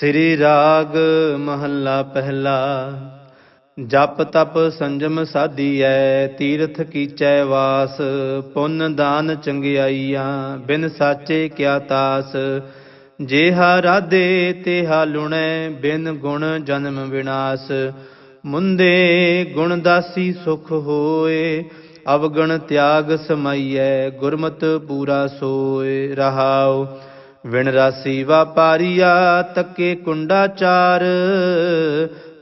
ਸ੍ਰੀ ਰਾਗ ਮਹੱਲਾ ਪਹਿਲਾ। ਜਪ ਤਪ ਸੰਜਮ ਸਾਧੀਐ, ਤੀਰਥ ਕੀਚੈ ਵਾਸ, ਪੁੰਨ ਦਾਨ ਚੰਗਿਆਈਆਂ, ਬਿਨ ਸਾਚੇ ਕਿਆ ਤਾਸ। ਜੇਹਾ ਰਾਧੇ ਤੇਹਾ ਲੁਣੈ, ਬਿਨ ਗੁਣ ਜਨਮ ਵਿਨਾਸ਼। ਮੁੰਦੇ ਗੁਣ ਦਾਸੀ ਸੁਖ ਹੋਏ, ਅਵਗਣ ਤਿਆਗ ਸਮਾਈਐ, ਗੁਰਮਤ ਪੂਰਾ ਸੋਏ, ਰਹਾਉ। ਵਿਣ ਰਾਸੀ ਵਾਪਾਰੀਆ, ਤੱਕੇ ਕੁੰਡਾ ਚਾਰ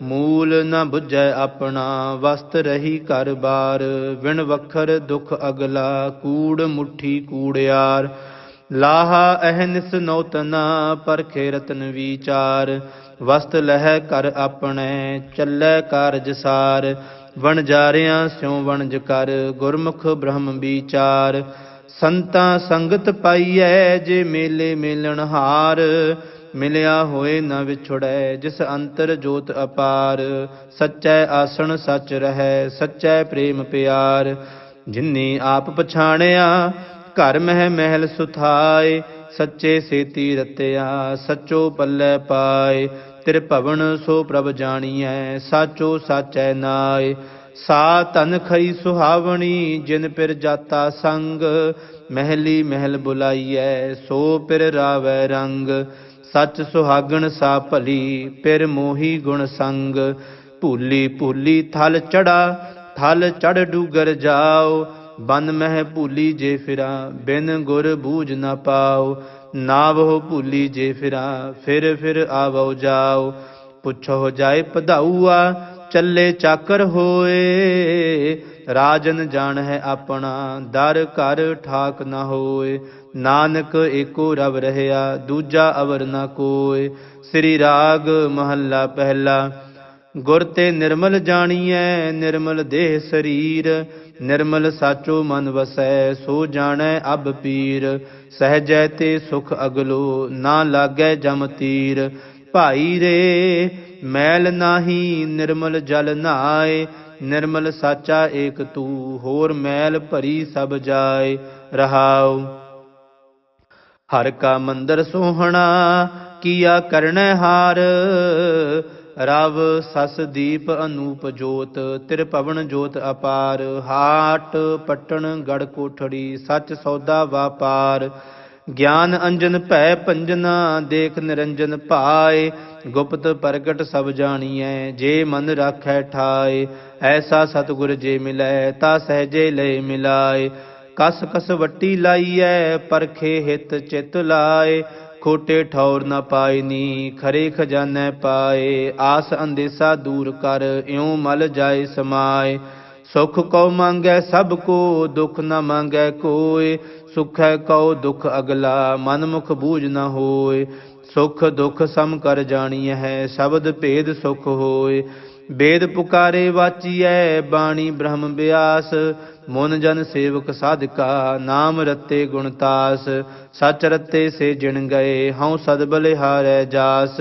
ਮੂਲ ਨ ਬੁਝੈ ਆਪਣਾ, ਵਸਤ ਰਹੀ ਘਰ ਬਾਰ ਵਿਣ ਵਖਰ ਦੁਖ ਅਗਲਾ, ਕੂੜ ਮੁਠੀ ਕੂੜਿਆਰ। ਲਾਹਾ ਅਹਨਿਸ ਨੌਤਨਾ ਪਰਖੇ ਰਤਨ ਵਿਚਾਰ। ਵਸਤ ਲਹਿ ਕਰ ਆਪਣੇ, ਚੱਲੈ ਕਾਰਜ ਸਾਰ। ਵਣਜਾਰਿਆਂ ਸਿਉ ਵਣਜ ਕਰ, ਗੁਰਮੁਖ ਬ੍ਰਹਮ ਵਿਚਾਰ। ਸੰਤਾਂ ਸੰਗਤ ਪਾਈਐ, ਜੇ ਮੇਲੇ ਮੇਲਣ ਹਾਰ। ਮਿਲਿਆ ਹੋਏ ਨ ਵਿਛੜੈ, ਜਿਸ ਅੰਤਰ ਜੋਤ ਅਪਾਰ। ਸੱਚੈ ਆਸਣ ਸੱਚ ਰਹੈ, ਸੱਚੈ ਪ੍ਰੇਮ ਪਿਆਰ। ਜਿਨੀ ਆਪ ਪਛਾਣਿਆ, ਘਰ ਮਹਿ ਮਹਿਲ ਸੁਥਾਏ। ਸੱਚੇ ਸੇਤੀ ਰਤਿਆ, ਸੱਚੋ ਪੱਲੇ ਪਾਏ। ਤਿਰ ਭਵਨ ਸੋ ਪ੍ਰਭ ਜਾਣੀਐ, ਸਾਚੋ ਸਾਚੈ ਨਾਏ। ਸਾ ਤਨ ਖਈ ਸੁਹਾਵਣੀ, ਜਿਨ ਪਿਰ ਜਾਤਾ ਸੰਗ, ਮਹਿਲੀ ਮਹਿਲ ਬੁਲਾਈਐ, ਸੋ ਪਿਰ ਰਾਵੈ ਰੰਗ। ਸੱਚ ਸੁਹਾਗਣ ਸਾ ਭਲੀ, ਪਿਰ ਮੋਹੀ ਗੁਣ ਸੰਗ। ਭੂਲੀ ਭੂਲੀ ਥਲ ਚੜਾ, ਥਲ ਚੜ ਡੂਗਰ ਜਾਓ। ਬਨ ਮਹਿ ਭੂਲੀ ਜੇ ਫਿਰਾ, ਬਿਨ ਗੁਰ ਬੂਝ ਨਾ ਪਾਓ। ਨਾਵਹੁ ਭੂਲੀ ਜੇ ਫਿਰਾ, ਫਿਰ ਫਿਰ ਆਵੋ ਜਾਓ। ਪੁੱਛੋ ਜਾਏ ਪਧਾਊਆ ਚੱਲੇ ਚਾਕਰ ਹੋਏ। ਰਾਜਨ ਜਾਣ ਹੈ ਆਪਣਾ, ਦਰ ਘਰ ਠਾਕ ਨਾ ਹੋਏ। ਨਾਨਕ ਏਕੋ ਰਵ ਰਹਿਆ, ਦੂਜਾ ਅਵਰ ਨਾ ਕੋਏ। ਸ੍ਰੀ ਰਾਗ ਮਹੱਲਾ ਪਹਿਲਾ, ਗੁਰ ਤੇ ਨਿਰਮਲ ਜਾਣੀਐ, ਨਿਰਮਲ ਦੇਹ ਸਰੀਰ। ਨਿਰਮਲ ਸਾਚੋ ਮਨ ਵਸੈ, ਸੋ ਜਾਣੈ ਅਬ ਪੀਰ। ਸਹਜੈ ਤੇ ਸੁਖ ਅਗਲੋ, ਨਾ ਲਾਗੈ ਜਮ ਤੀਰ। ਭਾਈ ਰੇ ਮੈਲ ਨਾਹੀ ਨਿਰਮਲ ਜਲ ਨਾਏ, ਨਿਰਮਲ ਸਾਚਾ ਏਕ ਤੂ, ਹੋਰ ਮੈਲ ਭਰੀ ਸਭ ਜਾਏ, ਰਹਾਉ। ਹਰ ਕਾ ਮੰਦਰ ਸੋਹਣਾ, ਕੀਆ ਕਰਨੈ ਹਾਰ। ਰਵ ਸਸ ਦੀਪ ਅਨੂਪ ਜੋਤ, ਤਿਰ ਪਵਨ ਜੋਤ ਅਪਾਰ। ਹਾਟ ਪਟਣ ਗੜ ਕੋਠੜੀ, ਸੱਚ ਸੌਦਾ ਵਾਪਾਰ। ਗਿਆਨ ਅੰਜਨ ਭੈ ਪੰਜਨਾ, ਦੇਖ ਨਿਰੰਜਨ ਭਾਏ ਗੁਪਤ ਪ੍ਰਗਟ ਸਭ ਜਾਣੀਐ, ਜੇ ਮਨ ਰਾਖੈ ਠਾਏ। ਐਸਾ ਸਤਿਗੁਰ ਜੇ ਮਿਲੈ, ਤਾ ਸਹਜੇ ਲੈ ਮਿਲਾਏ। ਕਸ ਕਸ ਵੱਟੀ ਲਾਈਐ, ਪਰਖੇ ਹਿਤ ਚਿਤ ਲਾਏ। ਖੋਟੇ ਠੌਰ ਨ ਪਾਇਨੀ ਖਰੇ ਖਜ਼ਾਨੇ ਪਾਏ। ਆਸ ਅੰਦੇਸਾ ਦੂਰ ਕਰ, ਇਉਂ ਮਲ ਜਾਏ ਸਮਾਏ। ਸੁਖ ਕਉ ਮੰਗੈ ਸਭ ਕੋ, ਦੁਖ ਨ ਮੰਗੈ ਕੋਏ ਸੁਖੈ ਕਉ ਦੁਖ ਅਗਲਾ ਮਨ ਮੁਖ ਬੂਝ ਨ ਹੋਏ। ਸੁਖ ਦੁਖ ਸਮ ਕਰ ਜਾਣੀਐ ਹੈ, ਸ਼ਬਦ ਭੇਦ ਸੁਖ ਹੋਏ। ਵੇਦ ਪੁਕਾਰੇ ਵਾਚੀਐ, ਬਾਣੀ ਬ੍ਰਹਮ ਬਿਆਸ। ਮਨ ਜਨ ਸੇਵਕ ਸਾਧਕਾ, ਨਾਮ ਰਤੇ ਗੁਣਤਾਸ ਸਚ ਰਤੇ ਸੇ ਜਿਣ ਗਏ, ਹਉ ਸਦ ਬਲਿਹਾਰੈ ਜਾਸ।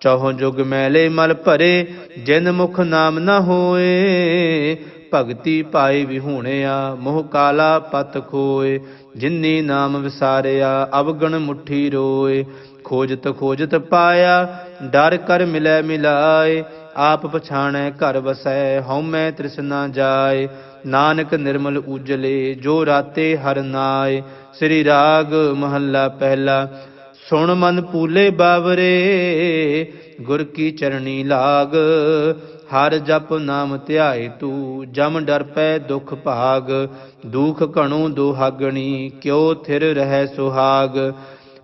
ਚੌਹ ਜੁਗ ਮੈਲੇ ਮਲ ਭਰੇ, ਜਿਨ ਮੁਖ ਨਾਮ ਨਾ ਹੋਏ। ਭਗਤੀ ਪਾਈ ਵਿਹੂਣਿਆ, ਮੋਹ ਕਾਲਾ ਪਤ ਖੋਏ, ਜਿਨੀ ਨਾਮ ਵਿਸਾਰਿਆ, ਅਵਗਣ ਮੁਠੀ ਰੋਏ। ਖੋਜਤ ਖੋਜਤ ਪਾਇਆ, ਡਰ ਕਰ ਮਿਲੈ ਮਿਲਾਏ, ਆਪ ਪਛਾਣੈ ਘਰ ਵਸੈ, ਹਉਮੈ ਤ੍ਰਿਸ਼ਨਾ ਜਾਏ। ਨਾਨਕ ਨਿਰਮਲ ਉਜਲੇ, ਜੋ ਰਾਤੇ ਹਰ ਨਾਏ। ਸ੍ਰੀ ਰਾਗ ਮਹੱਲਾ ਪਹਿਲਾ, ਸੁਣ ਮਨ ਪੂਲੇ ਬਾਵਰੇ, ਗੁਰ ਕੀ ਚਰਣੀ ਲਾਗ। ਹਰ ਜਪ ਨਾਮ ਧਿਆਏ ਤੂੰ, ਜਮ ਡਰ ਪੈ ਦੁਖ ਭਾਗ, ਦੁਖ ਘਣੂ ਦੁਹਾਗਣੀ, ਕਿਉ ਥਿਰ ਰਹਿ ਸੁਹਾਗ।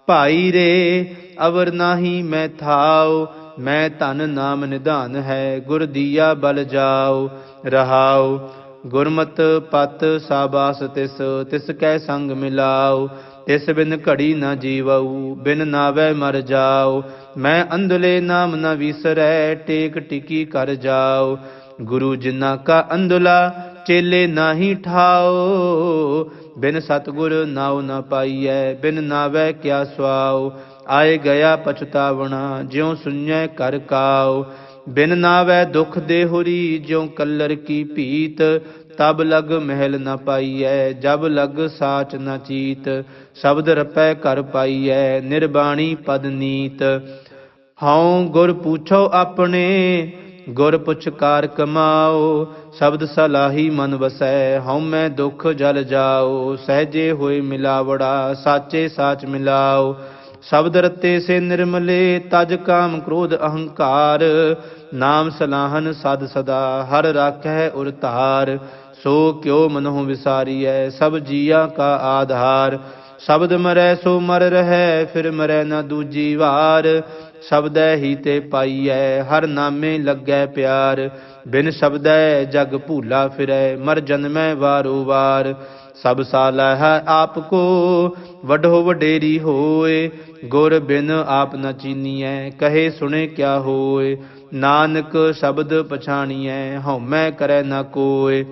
ਭਾਈ ਰੇ, ਅਵਰ ਨਾਹੀ ਮੈਂ ਥਾਉ, ਮੈਂ ਧਨ ਨਾਮ ਨਿਧਾਨ ਹੈ, ਗੁਰ ਦੀਆ ਬਲ ਜਾਉ, ਰਹਾਉ। ਗੁਰਮਤ ਪਤ ਸਾਬਾਸ ਤਿਸ ਤਿਸ ਕੈ ਸੰਗ ਮਿਲਾਉ। ਤਿਸ ਬਿਨ ਘੜੀ ਨਾ ਜੀਵਉ, ਬਿਨ ਨਾਵੇ ਮਰ ਜਾਉ। ਮੈਂ ਅੰਧਲੇ ਨਾਮ ਨਾ ਵਿਸਰੈ, ਟੇਕ ਟਿਕੀ ਕਰ ਜਾਓ। ਗੁਰੂ ਜਿਨਾ ਕਾ ਅੰਧਲਾ, ਚੇਲੇ ਨਾਹੀ ਠਾਓ। ਬਿਨ ਸਤਗੁਰ ਨਾਉ ਨਾ ਪਾਈਐ, ਬਿਨ ਨਾਵੇ ਕਿਆ ਸਵਾਉ ਆਏ ਗਿਆ ਪਛਤਾਵਣਾ, ਜਿਉ ਸੁਣੈ ਕਰ ਕਾਉ ਬਿਨ ਨਾਵੇ ਦੁਖ ਦੇ ਹੋਰੀ ਜਿਉ ਕੱਲਰ ਕੀ ਭੀਤ ਤਬ ਲਗ ਮਹਿਲ ਨ ਪਾਈਐ, ਜਬ ਲਗ ਸਾਚ ਨ ਚੀਤ, ਸ਼ਬਦ ਰਪੈ ਘਰ ਪਾਈਐ, ਨਿਰਬਾਣੀ ਪਦ ਨੀਤ। ਹਉ ਗੁਰ ਪੁੱਛੋ ਆਪਣੇ, ਗੁਰ ਪੁੱਛਕਾਰ ਕਮਾਓ, ਸ਼ਬਦ ਸਲਾਹੀ ਮਨ ਵਸੈ, ਹਉ ਮੈਂ ਦੁਖ ਜਲ ਜਾਓ, ਸਹਜੇ ਹੋਏ ਮਿਲਾਵੜਾ, ਸਾਚੇ ਸਾਚ ਮਿਲਾਓ। ਸ਼ਬਦ ਰਤੇ ਸੇ ਨਿਰਮਲੇ, ਤਜ ਕਾਮ ਕ੍ਰੋਧ ਅਹੰਕਾਰ। ਨਾਮ ਸਲਾਹਨ ਸਦ ਸਦਾ, ਹਰ ਰਾਖੈ ਉਰ ਧਾਰ। ਸੋ ਕਿਉ ਮਨਹੁ ਵਿਸਾਰੀਐ, ਸਭ ਜੀਆ ਕਾ ਆਧਾਰ। ਸ਼ਬਦ ਮਰੈ ਸੋ ਮਰ ਰਹੈ, ਫਿਰ ਮਰੈ ਨਾ ਦੂਜੀ ਵਾਰ। ਸ਼ਬਦੈ ਹੀ ਤੇ ਪਾਈਐ, ਹਰ ਨਾਮੇ ਲੱਗੈ ਪਿਆਰ। ਬਿਨ ਸ਼ਬਦੈ ਜਗ ਭੂਲਾ ਫਿਰੈ, ਮਰ ਜਨਮੈ ਵਾਰੋ ਵਾਰ। ਸਭ ਸਾਲਾ ਹੈ ਆਪ ਕੋ ਵਡੋ ਵਡੇਰੀ ਹੋਏ। ਗੁਰ ਬਿਨ ਆਪ ਨ ਚੀਨੀਐ, ਕਹੇ ਸੁਣੇ ਕਿਆ ਹੋਏ। ਨਾਨਕ ਸ਼ਬਦ ਪਛਾਣੀਐ ਹਉਮੈ ਕਰੈ ਨ ਕੋਏ।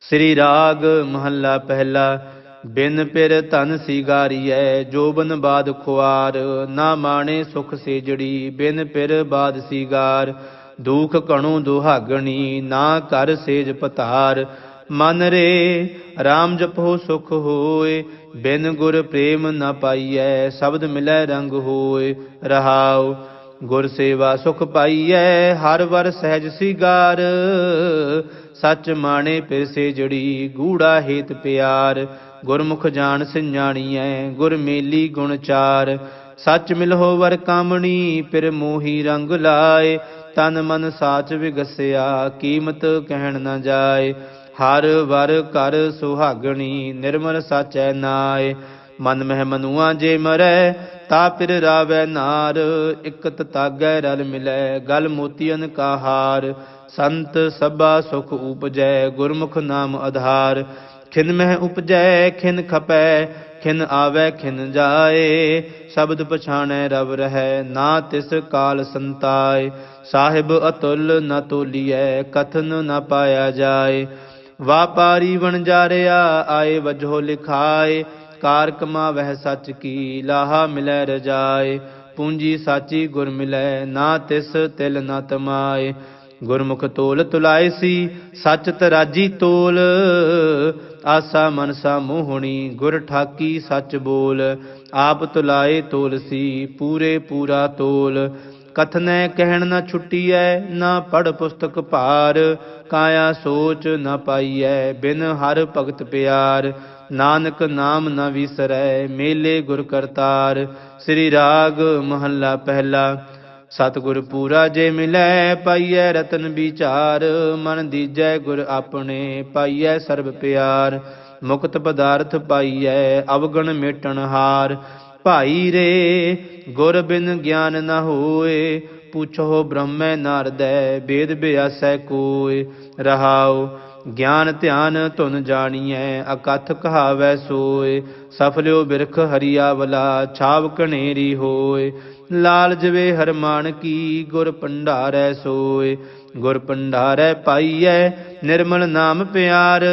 ਸ੍ਰੀ ਰਾਗ ਮਹੱਲਾ ਪਹਿਲਾ, ਬਿਨ ਪਿਰ ਧਨ ਸੀਗਾਰੀਐ ਜੋਬਨ ਬਾਦ ਖੁਆਰ। ਨਾ ਮਾਣੇ ਸੁਖ ਸੇਜੜੀ, ਬਿਨ ਪਿਰ ਬਾਦ ਸ਼ਿਗਾਰ। ਦੁਖ ਕਣੂ ਦੁਹਾਗਣੀ, ਨਾ ਕਰ ਸੇਜ ਪਤਾਰ। ਮਨ ਰੇ RAM ਜਪੋ ਸੁਖ ਹੋਏ, ਬਿਨ ਗੁਰ ਪ੍ਰੇਮ ਨ ਪਾਈਐ, ਸ਼ਬਦ ਮਿਲੈ ਰੰਗ ਹੋਏ, ਰਹਾਉ ਗੁਰ ਸੇਵਾ ਸੁਖ ਪਾਈਐ, ਹਰ ਵਰ ਸਹਿਜ ਸਿਗਾਰ, ਸੱਚ ਮਾਣੇ ਪਿਰ ਸੇ ਜੜੀ, ਗੂੜਾ ਹੇਤ ਪਿਆਰ, ਗੁਰਮੁਖ ਜਾਣ ਸਿஞਾਣੀਐ ਗੁਰ ਮੇਲੀ ਗੁਣ ਚਾਰ, ਸੱਚ ਮਿਲਹੁ ਵਰ ਕਾਮਣੀ ਪਿਰ ਮੋਹੀ ਰੰਗ ਲਾਏ, ਤਨ ਮਨ ਸਾਚ ਵਿਗਸਿਆ, ਕੀਮਤ ਕਹਿਣ ਨਾ ਜਾਏ ਹਰ ਵਰ ਕਰ ਸੁਹਾਗਣੀ, ਨਿਰਮਲ ਸਾਚੈ ਨਾਏ। ਮਨ ਮਹਿ ਮਨੁਆ ਜੇ ਮਰੈ, ਤਾ ਪਿਰ ਰਾਵੈ ਨਾਰ। ਇਕਤ ਤਾਗੈ ਰਲ ਮਿਲੈ, ਗਲ ਮੋਤੀਅਨ ਕਾ ਹਾਰ। ਸੰਤ ਸਭਾ ਸੁਖ ਉਪਜੈ, ਗੁਰਮੁਖ ਨਾਮ ਆਧਾਰ ਖਿਨ ਮਹਿ ਉਪਜੈ, ਖਿਨ ਖਪੈ, ਖਿਨ ਆਵੈ, ਖਿਨ ਜਾਏ। ਸ਼ਬਦ ਪਛਾਣੈ ਰਵ ਰਹੈ, ਨਾ ਤਿਸ ਕਾਲ ਸੰਤਾਏ। ਸਾਹਿਬ ਅਤੁਲ ਨ ਤੋਲੀਐ, ਕਥਨ ਨ ਪਾਇਆ ਜਾਏ। ਵਾਪਾਰੀ ਵਣਜਾਰਿਆ ਆਏ ਵਜੋ ਲਿਖਾਏ ਕਾਰ ਕਮਾਵਹਿ ਸੱਚ ਕੀ ਲਾਹਾ ਮਿਲੈ ਰਜਾਏ। ਪੂੰਜੀ ਸਾਚੀ ਗੁਰ ਮਿਲੈ, ਨਾ ਤਿਸ ਤਿਲ ਨਾ ਤਮਾਏ। ਗੁਰਮੁਖ ਤੋਲ ਤੁਲਾਏ ਸੀ, ਸੱਚ ਤਰਾਜੀ ਤੋਲ। ਆਸਾ ਮਨਸਾ ਮੋਹਣੀ, ਗੁਰ ਠਾਕੀ ਸੱਚ ਬੋਲ। ਆਪ ਤੁਲਾਏ ਤੋਲ ਸੀ, ਪੂਰੇ ਪੂਰਾ ਤੋਲ। ਕਥਨੈ ਕਹਿਣ ਨ ਛੁੱਟੀਐ, ਨਾ ਪੜ ਪੁਸਤਕ ਭਾਰ, ਕਾਇਆ ਸੋਚ ਨ ਪਾਈਐ, ਬਿਨ ਹਰ ਭਗਤ ਪਿਆਰ। ਨਾਨਕ ਨਾਮ ਨਾ ਵਿਸਰੈ, ਮੇਲੇ ਗੁਰ ਕਰਤਾਰ। ਸ੍ਰੀ ਰਾਗ ਮਹੱਲਾ ਪਹਿਲਾ, ਸਤਿਗੁਰ ਪੂਰਾ ਜੇ ਮਿਲੈ, ਪਾਈਐ ਰਤਨ ਵਿਚਾਰ। ਮਨ ਦੀਜੈ ਗੁਰ ਆਪਣੇ, ਪਾਈਐ ਸਰਬ ਪਿਆਰ। ਮੁਕਤ ਪਦਾਰਥ ਪਾਈਐ, ਅਵਗਣ ਮੇਟਣ ਹਾਰ। ਭਾਈ ਰੇ, ਗੁਰ ਬਿਨ ਗਿਆਨ ਨਾ ਹੋਏ, ਪੁੱਛੋ ਬ੍ਰਹਮੈ ਨਾਰਦੈ ਵੇਦ ਬਿਆਸੈ ਕੋਇ ਰਹਾਉ, ਗਿਆਨ ਧਿਆਨ ਧੁਨ ਜਾਣੀਐ, ਅਕਥ ਕਹਾਵੈ ਸੋਏ। ਸਫਲਿਓ ਬਿਰਖ ਹਰੀਆਵਲਾ ਛਾਵ ਕਣੇਰੀ ਹੋਏ। ਲਾਲ ਜਵੇ ਹਰਮਾਨ ਕੀ ਗੁਰ ਭੰਡਾਰੈ ਸੋਏ। ਗੁਰ ਪੰਡਾਰੈ ਪਾਈਐ, ਨਿਰਮਲ ਨਾਮ ਪਿਆਰ।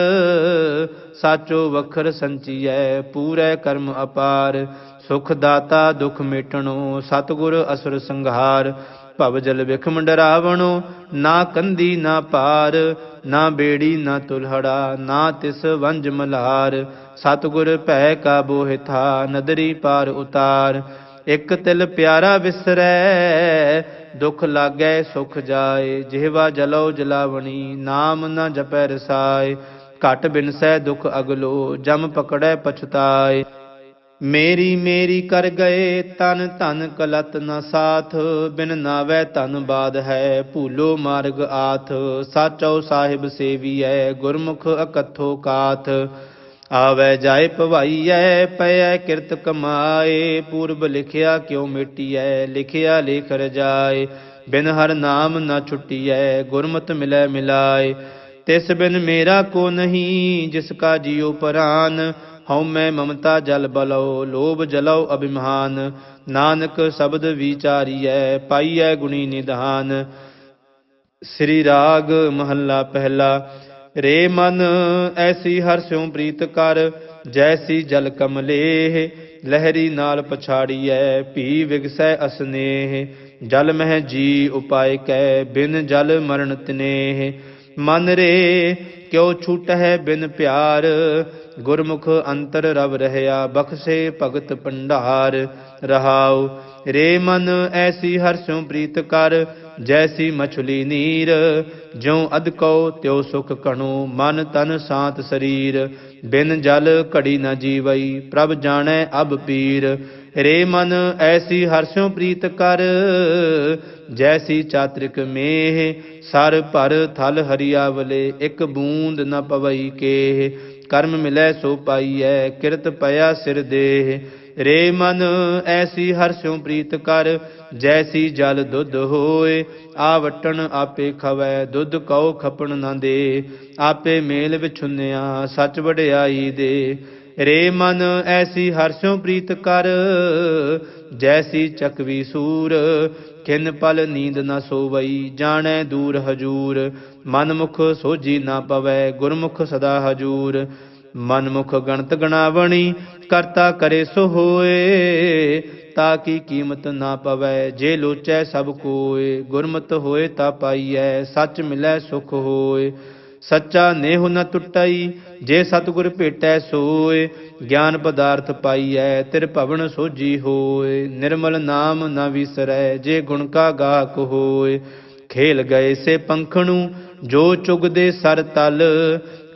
ਸਾਚੋ ਵਖਰ ਸੰਚੀਐ, ਪੂਰੇ ਕਰਮ ਅਪਾਰ। ਸੁਖ ਦਾਤਾ ਦੁਖ ਮੇਟਣੋ, ਸਤਗੁਰ ਅਸੁਰ ਸੰਘਾਰ। ਭਵ ਜਲ ਵਿਖਮ ਡਰਾਵਣੋ ਨਾ ਕੰਦੀ ਨਾ ਪਾਰ, ਨਾ ਬੇੜੀ ਨਾ ਤੁਲਹੜਾ, ਨਾ ਤਿਸ ਵੰਜ ਮਲਾਰ। ਸਤਗੁਰ ਭੈ ਕਾ ਬੋਹਿਥਾ ਨਦਰੀ ਪਾਰ ਉਤਾਰ। ਇਕ ਤਿਲ ਪਿਆਰਾ ਵਿਸਰੈ, ਦੁਖ ਲਾਗੈ ਸੁਖ ਜਾਏ। ਜਿਹਵਾ ਜਲੋ ਜਲਾਵਣੀ, ਨਾਮ ਨਾ ਜਪੈ ਰਸਾਏ। ਘਟ ਬਿਨਸੈ ਦੁਖ ਅਗਲੋ, ਜਮ ਪਕੜੈ ਪਛਤਾਏ। ਮੇਰੀ ਮੇਰੀ ਕਰ ਗਏ ਤਨ ਧਨ ਕਲਤ ਨ ਸਾਥ, ਬਿਨ ਨਾਵੈ ਧਨ ਬਾਦ ਹੈ, ਭੂਲੋ ਮਾਰਗ ਆਥ। ਸਾਚੋ ਸਾਹਿਬ ਸੇਵੀਐ, ਗੁਰਮੁਖ ਅਕਥੋ ਕਾਥ। ਆਵੈ ਜਾਏ ਭਵਾਈਐ, ਪਇਐ ਕਿਰਤ ਕਮਾਏ। ਪੂਰਬ ਲਿਖਿਆ ਕਿਉ ਮਿਟੀਐ, ਲਿਖਿਆ ਲਿਖ ਰਜਾਏ ਬਿਨ ਹਰ ਨਾਮ ਨ ਛੁਟੀਐ, ਗੁਰਮਤਿ ਮਿਲੈ ਮਿਲਾਏ। ਤਿਸ ਬਿਨ ਮੇਰਾ ਕੋ ਨਹੀਂ, ਜਿਸ ਕਾ ਜੀਉ ਪਰਾਨ। ਹਉ ਮੈਂ ਮਮਤਾ ਜਲ ਬਲਉ, ਲੋਭ ਜਲਉ ਅਭਿਮਾਨ। ਨਾਨਕ ਸ਼ਬਦ ਵਿਚਾਰੀਐ, ਪਾਈਐ ਗੁਣੀ ਨਿਧਾਨ। ਸ੍ਰੀ ਰਾਗ ਮਹੱਲਾ ਪਹਿਲਾ, ਰੇ ਮਨ ਐਸੀ ਹਰ ਸਿਉ ਪ੍ਰੀਤ ਕਰ, ਜੈਸੀ ਜਲ ਕਮਲੇ ਲਹਿਰੀ ਨਾਲ ਪਛਾੜੀਐ, ਭੀ ਵਿਗਸੈ ਅਸਨੇਹ। ਜਲ ਮਹਿ ਜੀ ਉਪਾਇ ਕੈ, ਬਿਨ ਜਲ ਮਰਨ ਤਨੇਹ। ਮਨ ਰੇ, ਕਿਉ ਛੂਟਹਿ ਬਿਨ ਪਿਆਰ ਗੁਰਮੁਖ ਅੰਤਰ ਰਵ ਰਹਿਆ, ਬਖਸ਼ੇ ਭਗਤ ਭੰਡਾਰ ਰਹਾਉ। ਰੇ ਮਨ ਐਸੀ ਹਰਸਿਉ ਪ੍ਰੀਤ ਕਰ, ਜੈਸੀ ਮਛਲੀ ਨੀਰ। ਜਿਉ ਅਦਕਉ ਤਿਉ ਸੁਖ ਕਣੋ ਮਨ ਤਨ ਸਾਤ ਸਰੀਰ। ਬਿਨ ਜਲ ਘੜੀ ਨ ਜੀਵਈ, ਪ੍ਰਭ ਜਾਣੈ ਅਬ ਪੀਰ। ਰੇ ਮਨ ਐਸੀ ਹਰਸਿਉ ਪ੍ਰੀਤ ਕਰ, ਜੈਸੀ ਚਾਤ੍ਰਿਕ ਮੇਹ। ਸਰ ਭਰ ਥਲ ਹਰੀਆਵਲੇ, ਇੱਕ ਬੂੰਦ ਨ ਪਵਈ ਕੇ ਕਰਮ ਮਿਲੈ ਸੋ ਪਾਈਐ, ਕਿਰਤ ਪਿਆ ਸਿਰ ਦੇਹ। ਰੇ ਮਨ, ਐਸੀ ਹਰਸਿਉ ਪ੍ਰੀਤ ਕਰ, ਜੈਸੀ ਜਲ ਦੁੱਧ ਹੋਏ। ਆ ਵਟਣ ਆਪੇ ਖਵੈ, ਦੁੱਧ ਕਉ ਖਪਣ ਨਾ ਦੇ। ਆਪੇ ਮੇਲ ਵਿਛੁੰਨਿਆ, ਸੱਚ ਵਡਿਆਈ ਦੇ। ਰੇ ਮਨ, ਐਸੀ ਹਰਸਿਉ ਪ੍ਰੀਤ ਕਰ, ਜੈਸੀ ਚਕਵੀ ਸੂਰ। ਖਿਨ ਪਲ ਨੀਂਦ ਨਾ ਸੋਵਈ, ਜਾਣੈ ਦੂਰ ਹਜੂਰ। ਮਨ ਮੁਖ ਸੋਜੀ ਨਾ ਪਵੈ, ਗੁਰਮੁਖ ਸਦਾ ਹਜੂਰ। ਮਨ ਮੁਖ ਗਣਤ ਗਣਾਵਣੀ, ਕਰਤਾ ਕਰੇ ਸੋ ਹੋਏ। ਤਾ ਕੀ ਕੀਮਤ ਨਾ ਪਵੈ, ਜੇ ਲੋਚੈ ਸਭ ਕੋਏ। ਗੁਰਮਤ ਹੋਏ ਤਾ ਪਾਈਐ, ਸੱਚ ਮਿਲੈ ਸੁਖ ਹੋਏ। ਸੱਚਾ ਨੇਹੁ ਨ ਟੁੱਟਈ, ਜੇ ਸਤਿਗੁਰ ਭੇਟੈ ਸੋਏ। ਗਿਆਨ ਪਦਾਰਥ ਪਾਈਐ, ਤਿਰ ਭਵਨ ਸੋਜੀ ਹੋਏ। ਨਿਰਮਲ ਨਾਮ ਨਾ ਵਿਸਰੈ, ਜੇ ਗੁਣ ਕਾ ਗਾਹਕ ਹੋਏ। ਖੇਲ ਗਏ ਸੇ ਪੰਖਣੂ, ਜੋ ਚੁਗਦੇ ਸਰ ਤਲ।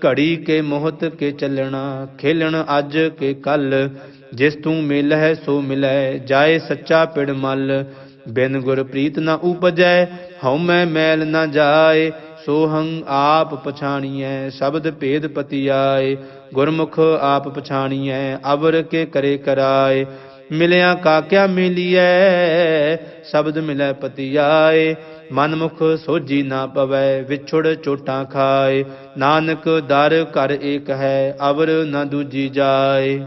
ਘੜੀ ਕੇ ਮੋਹਤ ਕੇ ਚੱਲਣਾ, ਖੇਲਣ ਅੱਜ ਕੇ ਕੱਲ। ਜਿਸ ਤੂੰ ਮਿਲ ਹੈ ਸੋ ਮਿਲੈ ਜਾਏ ਸੱਚਾ ਪਿੜ ਮਲ। ਬਿਨ ਗੁਰ ਪ੍ਰੀਤ ਨ ਉਪਜੈ ਹਉ ਮੈਂ ਮੈਲ ਨਾ ਜਾਏ। ਸੋਹੰ ਆਪ ਪਛਾਣੀਐ, ਸ਼ਬਦ ਭੇਦ ਪਤੀ ਆਏ ਗੁਰਮੁਖ ਆਪ ਪਛਾਣੀਐ, ਅਵਰ ਕੇ ਕਰੇ ਕਰਾਏ। ਮਿਲਿਆ ਕਾਕਿਆ ਮਿਲੀਐ, ਸ਼ਬਦ ਮਿਲੈ ਪਤੀ ਆਏ ਮਨ ਮੁਖ ਸੋਜੀ ਨਾ ਪਵੈ, ਵਿਛੜ ਚੋਟਾਂ ਖਾਏ। ਨਾਨਕ ਦਰ ਘਰ ਏਕ ਹੈ, ਅਵਰ ਨਾ ਦੂਜੀ ਜਾਏ।